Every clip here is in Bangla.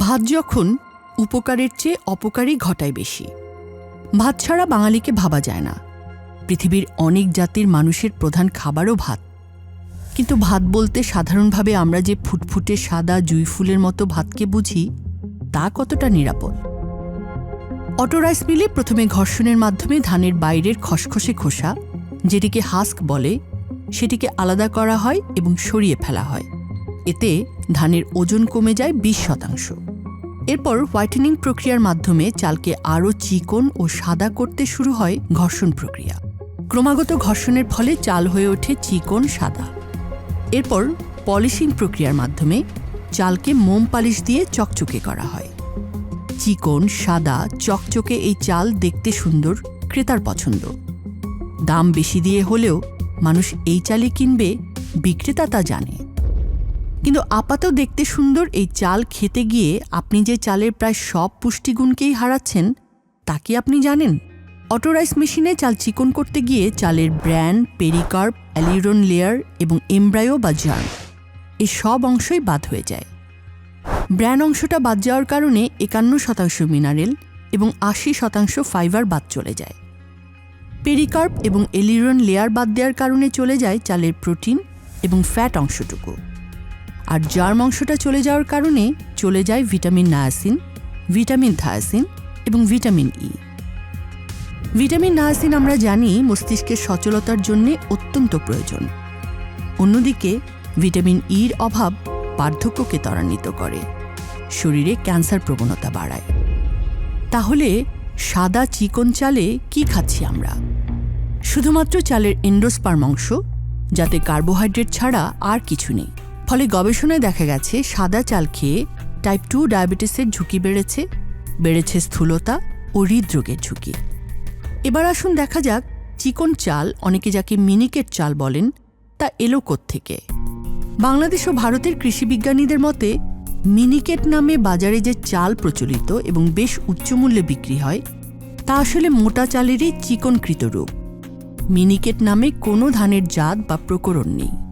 ভাত যখন উপকারের চেয়ে অপকারই ঘটায় বেশি। ভাত ছাড়া বাঙালিকে ভাবা যায় না। পৃথিবীর অনেক জাতির মানুষের প্রধান খাবারও ভাত। কিন্তু ভাত বলতে সাধারণভাবে আমরা যে ফুটফুটে সাদা জুই ফুলের মতো ভাতকে বুঝি, তা কতটা নিরাপদ? অটো রাইস মিলে প্রথমে ঘর্ষণের মাধ্যমে ধানের বাইরের খসখসে খোসা, যেটিকে হাস্ক বলে, সেটিকে আলাদা করা হয় এবং সরিয়ে ফেলা হয়। এতে ধানের ওজন কমে যায় বিশ শতাংশ। এরপর হোয়াইটেনিং প্রক্রিয়ার মাধ্যমে চালকে আরও চিকন ও সাদা করতে শুরু হয় ঘর্ষণ প্রক্রিয়া। ক্রমাগত ঘর্ষণের ফলে চাল হয়ে ওঠে চিকন সাদা। এরপর পলিশিং প্রক্রিয়ার মাধ্যমে চালকে মোম পালিশ দিয়ে চকচকে করা হয়। চিকন, সাদা, চকচকে এই চাল দেখতে সুন্দর, ক্রেতার পছন্দ। দাম বেশি দিয়ে হলেও মানুষ এই চালই কিনবে, বিক্রেতা তা জানে। কিন্তু আপাত দেখতে সুন্দর এই চাল খেতে গিয়ে আপনি যে চালের প্রায় সব পুষ্টিগুণকেই হারাচ্ছেন, তা কি আপনি জানেন? অটো রাইস মেশিনে চাল চিকন করতে গিয়ে চালের ব্র্যান্ড, পেরিকার্প, অ্যালিরন লেয়ার এবং এমব্রায়ো বা জার্ম এই সব অংশই বাদ হয়ে যায়। ব্র্যান্ড অংশটা বাদ যাওয়ার কারণে একান্ন শতাংশ মিনারেল এবং আশি শতাংশ ফাইবার বাদ চলে যায়। পেরিকার্প এবং এলিরন লেয়ার বাদ দেওয়ার কারণে চলে যায় চালের প্রোটিন এবং ফ্যাট অংশটুকু। আর জার্ম অংশটা চলে যাওয়ার কারণে চলে যায় ভিটামিন নায়াসিন, ভিটামিন থায়াসিন এবং ভিটামিন ই। ভিটামিন নায়াসিন আমরা জানি মস্তিষ্কের সচলতার জন্য অত্যন্ত প্রয়োজন। অন্যদিকে ভিটামিন ইর অভাব বার্ধক্যকে ত্বরান্বিত করে, শরীরে ক্যান্সার প্রবণতা বাড়ায়। তাহলে সাদা চিকন চালে কি খাচ্ছি আমরা? শুধুমাত্র চালের এন্ডোস্পার্ম অংশ, যাতে কার্বোহাইড্রেট ছাড়া আর কিছু নেই। ফলে গবেষণায় দেখা গেছে, সাদা চাল খেয়ে টাইপ টু ডায়াবেটিসের ঝুঁকি বেড়েছে বেড়েছে স্থূলতা ও হৃদরোগের ঝুঁকি। এবার আসুন দেখা যাক চিকন চাল, অনেকে যাকে মিনিকেট চাল বলেন, তা এলো থেকে বাংলাদেশ ও ভারতের কৃষিবিজ্ঞানীদের মতে, মিনিকেট নামে বাজারে যে চাল প্রচলিত এবং বেশ উচ্চমূল্যে বিক্রি হয়, তা আসলে মোটা চালেরই চিকনকৃত রূপ। মিনিকেট নামে কোনো ধানের জাত বা প্রকরণ নেই।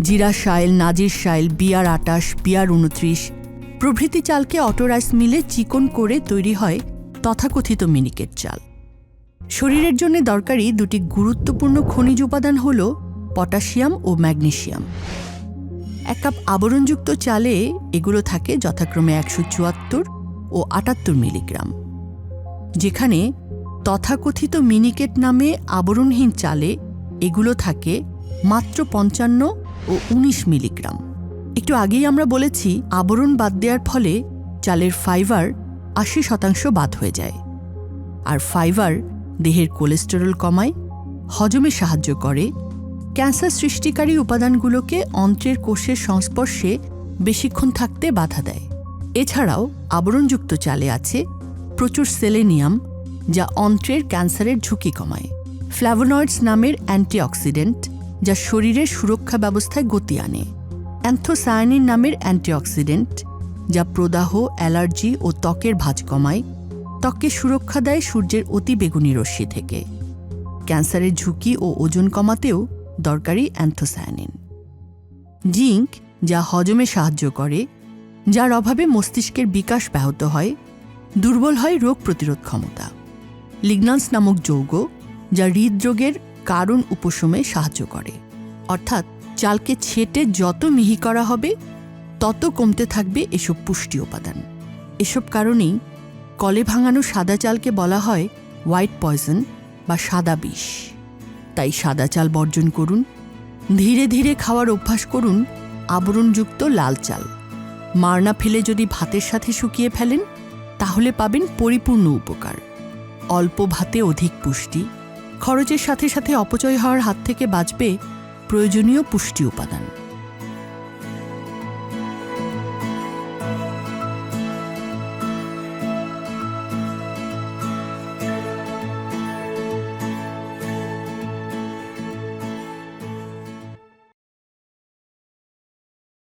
জিরা শাইল, নাজির শাইল, বিয়ার আটাশ, বিয়ার উনত্রিশ। প্রভৃতি চালকে অটো রাইস মিলে চিকন করে তৈরি হয় তথাকথিত মিনিকেট চাল। শরীরের জন্য দরকারি দুটি গুরুত্বপূর্ণ খনিজ উপাদান হল পটাশিয়াম ও ম্যাগনেশিয়াম। এক কাপ আবরণযুক্ত চালে এগুলো থাকে যথাক্রমে একশো চুয়াত্তর ও আটাত্তর মিলিগ্রাম। যেখানে তথাকথিত মিনিকেট নামে আবরণহীন চালে এগুলো থাকে মাত্র পঞ্চান্ন ও ১৯ মিলিগ্রাম। একটু আগেই আমরা বলেছি, আবরণ বাদ দেওয়ার ফলে চালের ফাইবার আশি শতাংশ বাদ হয়ে যায়। আর ফাইবার দেহের কোলেস্টেরল কমায়, হজমে সাহায্য করে। ক্যান্সার সৃষ্টিকারী উপাদানগুলোকে অন্ত্রের কোষের সংস্পর্শে বেশিক্ষণ থাকতে বাধা দেয়। এছাড়াও আবরণযুক্ত চালে আছে প্রচুর সেলেনিয়াম, যা অন্ত্রের ক্যান্সারের ঝুঁকি কমায়। ফ্ল্যাভোনয়েডস নামের অ্যান্টিঅক্সিডেন্ট যা শরীরের সুরক্ষা ব্যবস্থায় গতি আনে। অ্যান্থোসায়ানিন নামের অ্যান্টিঅক্সিডেন্ট, যা প্রদাহ, অ্যালার্জি ও ত্বকের ভাঁজ কমায়। ত্বককে সুরক্ষা দেয় সূর্যের অতি বেগুনি রশ্মি থেকে। ক্যান্সারের ঝুঁকি ও ওজন কমাতেও দরকারি অ্যান্থোসায়ানিন। জিঙ্ক, যা হজমে সাহায্য করে, যার অভাবে মস্তিষ্কের বিকাশ ব্যাহত হয়, দুর্বল হয় রোগ প্রতিরোধ ক্ষমতা। লিগনান্স নামক যৌগ, যা হৃদরোগের কারণ উপশমে সাহায্য করে। অর্থাৎ চালকে ছেটে যত মিহি করা হবে, তত কমতে থাকবে এসব পুষ্টি উপাদান। এসব কারণেই কলে ভাঙানো সাদা চালকে বলা হয় হোয়াইট পয়জন বা সাদা বিষ। তাই সাদা চাল বর্জন করুন, ধীরে ধীরে খাওয়ার অভ্যাস করুন আবরণযুক্ত লাল চাল। মারনা ফেলে যদি ভাতের সাথে শুকিয়ে ফেলেন, তাহলে পাবেন পরিপূর্ণ উপকার। অল্প ভাতে অধিক পুষ্টি খরচের সাথে সাথে অপচয় হওয়ার হাত থেকে বাঁচবে প্রয়োজনীয় পুষ্টি উপাদান।